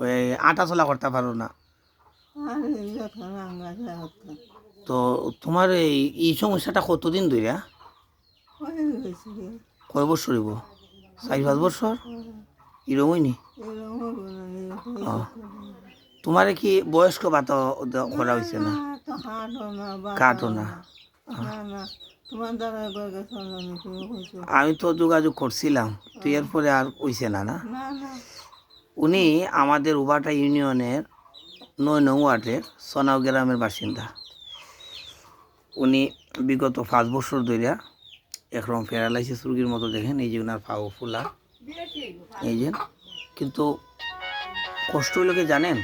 ওই আটা চলা করতে পারো না। তো তোমার এই এই সমস্যাটা কতদিন ধরে কয় বছর হইব? চার পাঁচ বছর? এরকমই নি। তোমার কি বয়স্ক ভাতা করা হয়েছে না? কাটো না। আমি? তো যোগাযোগ করছিলাম তো এরপরে আর কইছে না না। উনি আমাদের উবাটা ইউনিয়নের নয় নং ওয়ার্ডের সোনাও গ্রামের বাসিন্দা। উনি বিগত পাঁচ বছর ধরে একরকম প্যারালাইসিস রুগীর মতো দেখেন, এই যে ওনার পাও ফুলা। এই যে, কিন্তু কষ্ট হইল কি জানেন?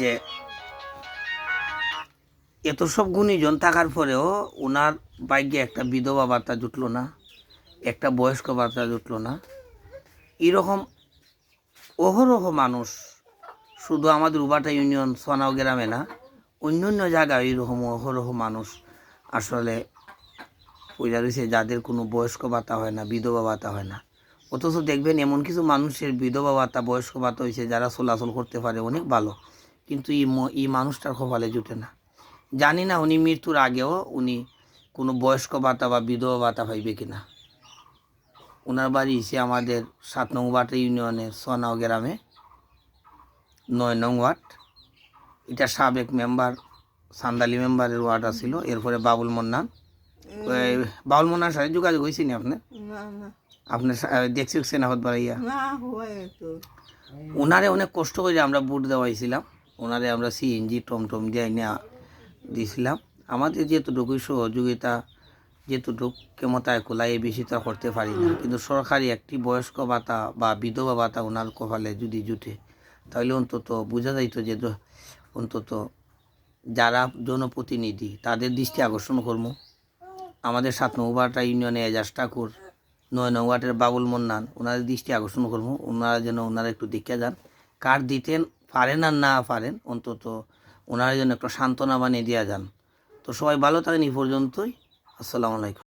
যে এত সব গুণীজন থাকার পরেও ওনার ভাগ্যে একটা বিধবা বার্তা জুটলো না, একটা বয়স্ক বার্তা জুটলো না। এরকম অহরহ মানুষ। শুধু আমাদের উবাটা ইউনিয়ন সোনাও গ্রামে না অন্য অন্য জায়গায় এরকম অহরহ মানুষ আসলে পয়লা রয়েছে যাদের কোনো বয়স্ক ভাতা হয় না, বিধবা ভাতা হয় না। অথচ দেখবেন এমন কিছু মানুষের বিধবা ভাতা, বয়স্ক ভাতা হয়েছে যারা চলাচল করতে পারে অনেক ভালো, কিন্তু এই এই মানুষটার কপালে জুটে না। জানি না উনি মৃত্যুর আগেও উনি কোনো বয়স্ক ভাতা বা বিধবা ভাতা পাইবে কিনা। ওনার বাড়ি এসে আমাদের সাত নং ওয়ার্ড ইউনিয়নের সোনাও গ্রামে নয় নং ওয়ার্ড। এটা সাবেক মেম্বার সান্দালি মেম্বারের ওয়ার্ড আছিল এরপরে বাবুল মন্নান। বাবুল মন্নার সাথে যোগাযোগ হয়েছে নি আপনার আপনার দেখছি সেনাপত বাড়াইয়া ওনারে অনেক কষ্ট করে আমরা বুট দেওয়াইছিলাম। ওনারে আমরা সিএনজি টমটম দিয়ে এনে দিয়েছিলাম আমাদের যেহেতু যেতটুকু সহযোগিতা যেতটুকু ক্ষমতায় কোলাই বেশি তো করতে পারি না। কিন্তু সরকারি একটি বয়স্ক ভাতা বা বিধবা ভাতা ওনার কপালে যদি জুটে, তাহলে অন্তত বোঝা যাইতো যে অন্তত যারা জনপ্রতিনিধি, তাদের দৃষ্টি আকর্ষণ করব আমাদের সাত নৌবাটা ইউনিয়নে এজাজ ঠাকুর, নয় নং ওয়ার্ডের বাবুল মন্নান, ওনাদের দৃষ্টি আকর্ষণ করব ওনারা যেন ওনারা একটু দেখে যান, কার দিতেন, পারেন আর না পারেন, অন্তত ওনারা যেন একটু সান্ত্বনা বানিয়ে দেওয়া যান। তো সবাই ভালো থাকেন এই পর্যন্তই। আসসালামু আলাইকুম।